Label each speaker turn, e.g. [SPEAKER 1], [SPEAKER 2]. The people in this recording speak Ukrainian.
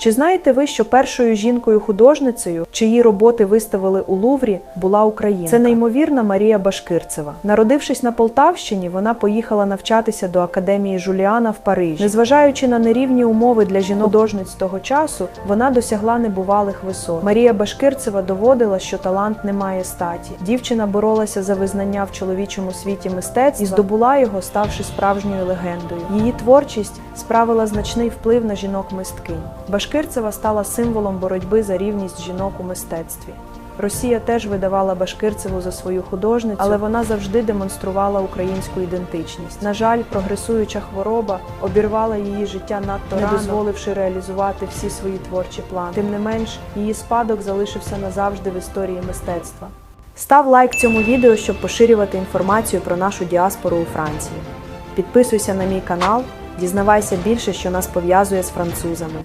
[SPEAKER 1] Чи знаєте ви, що першою жінкою-художницею, чиї роботи виставили у Луврі, була Україна? Це неймовірна Марія Башкирцева. Народившись на Полтавщині, вона поїхала навчатися до академії Жуліана в Парижі. Незважаючи на нерівні умови для жінок-художниць того часу, вона досягла небувалих висот. Марія Башкирцева доводила, що талант не має статі. Дівчина боролася за визнання в чоловічому світі мистецтва і здобула його, ставши справжньою легендою. Її творчість справила значний вплив на жінок-мисткинь. Башкирцева стала символом боротьби за рівність жінок у мистецтві. Росія теж видавала Башкирцеву за свою художницю, але вона завжди демонструвала українську ідентичність. На жаль, прогресуюча хвороба обірвала її життя надто не дозволивши реалізувати всі свої творчі плани. Тим не менш, її спадок залишився назавжди в історії мистецтва. Став лайк цьому відео, щоб поширювати інформацію про нашу діаспору у Франції. Підписуйся на мій канал, дізнавайся більше, що нас пов'язує з французами.